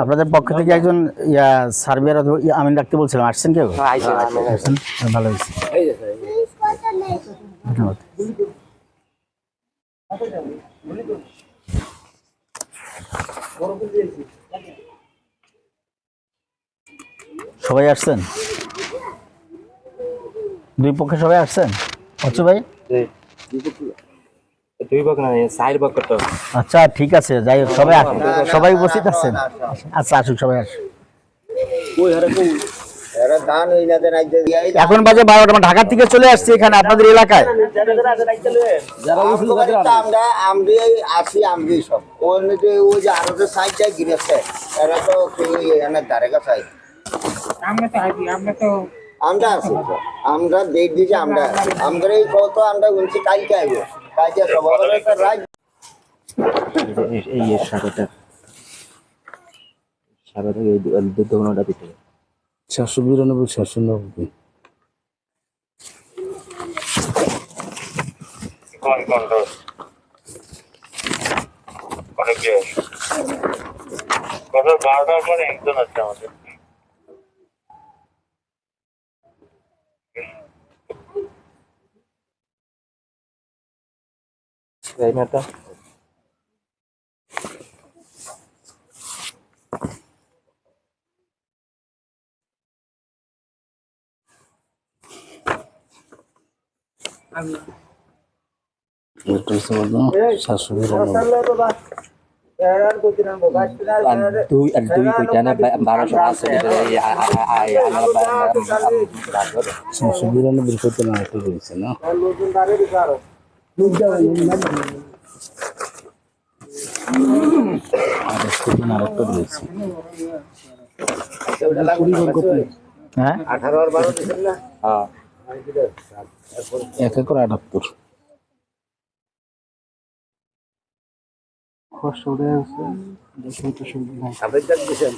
আপনাদের পক্ষ থেকে একজন ইয়া সার্বিয়ার অথবা আমিন ডাকতে বলছিলাম। আসছেন কেউ আসছেন ভালো হয়েছে ধন্যবাদ। সবাই আসছেন? দুই পক্ষে সবাই আসছেন? অচ্ছু ভাই? দুই ভাগ না চার ভাগ করতে হবে। আচ্ছা ঠিক আছে যাই হোক সবাই সবাই উপস্থিত আছেন? আচ্ছা আসুক সবাই এখন বাজে বারোটা আমরা ঢাকা থেকে চলে আসছি এখানে আপনাদের এলাকায়। আমরা আমরি আসি আমরি সব। ওই যে ওই যে আরও যে সাইডটা এরা তো এখানে ধারে কাছে আমরা তো আমরা আমরা আমরা দেখ দিছি আমরা আমরা এই কত আমরা বলছি কালকে আইবো। এই দুধ দিতে সাতশো বিরানব্বই সাতশো নব্বই। বারোটার পরে একজন আছে আমাদের। তাই না তো এটা হচ্ছে বলতো সাতশো বিরানব্বই আর দুই আর দুই কইটা না বারোশো আছে সাতশো বিরানব্বই কত না একটা রয়েছে না হ্যাঁ? হ্যাঁ এক একর আটাত্তর। দিছেন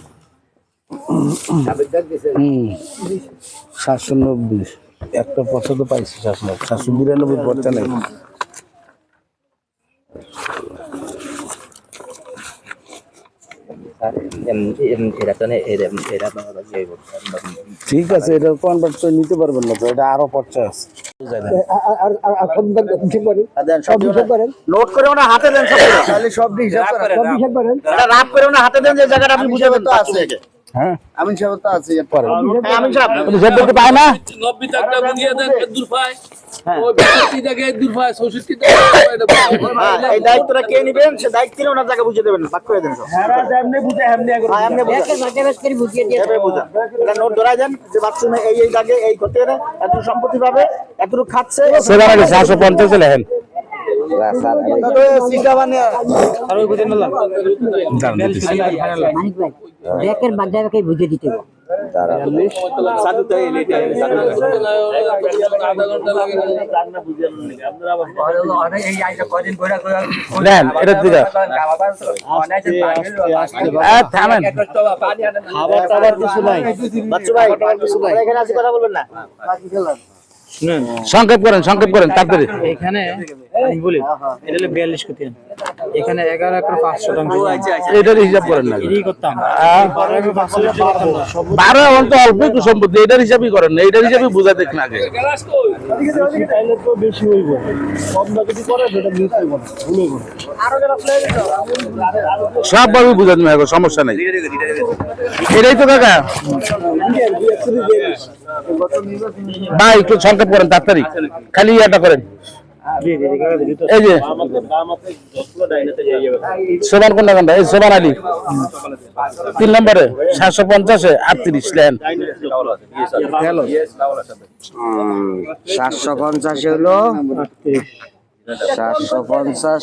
সাতশো নব্বই। একটা পয়সা তো পাইছি সাতশো সাতশো বিরানব্বই পয়সা নেই। ঠিক আছে এটা কনভার্ট করে নিতে পারবেন না তো এটা আরও পর্চা আছে। নোট করে ওনার হাতে দেন সব তাহলে করেন। এটা রাপ করে হাতে দেন যে জায়গাটা আপনি বুঝাবেন। তো হ্যাঁ। আমিন সাহেব তো আছে। হ্যাঁ, আমিন সাহেব। পায় না? নব্বই টাকা বুঝিয়ে দেন দূর পায় হ্যাঁ, এই দায়িত্বটা কে নেবেন? সে দায়িত্ব নিয়ে ওনার জায়গা বুঝিয়ে দেবেন ভাগ করে দেন সব। হ্যাঁ, নোট ধরাই দেন যে বাথরুমে এই এই দাগে এই করতে গেলে এত সম্পত্তি পাবে এতটুকু খাচ্ছে। সাতশো পঞ্চাশ লেখেন। ব্যাকের বাগদাকে বুঝিয়ে দিতে হবে। হ্যাঁ, খাবার টাবার কিছু নাই। বাচ্চু ভাই কথা বলবেন না। সংক্ষেপ করেন সংক্ষেপ করেন তাড়াতাড়ি এখানে আমি বলি এটা হলো বিয়াল্লিশ কোটি এখানে এগারো একর পাঁচ শতাংশ এটার হিসাব করেন না। এটাই করতাম। আহ, বারো একর পাঁচ শতাংশ করতাম না। বারো অন্ত অল্প একটু সম্পত্তি এটার হিসাবই করেন না এটার হিসাবই বুঝা দেখেন আগে। সবভাবে বুঝা তুমি এখন সমস্যা নেই। এটাই তো কাকা। বা একটু সংক্ষেপ করেন, তাড়াতাড়ি। খালি ইয়াটা করেন। এই যে, সোমান কোন কোনটা এই সোমান আলী। তিন নম্বরে, সাতশো পঞ্চাশে আটত্রিশ, লেন। সাতশো পঞ্চাশ হলো, সাতশো পঞ্চাশ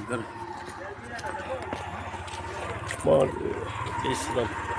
Gidelim. Mağlup.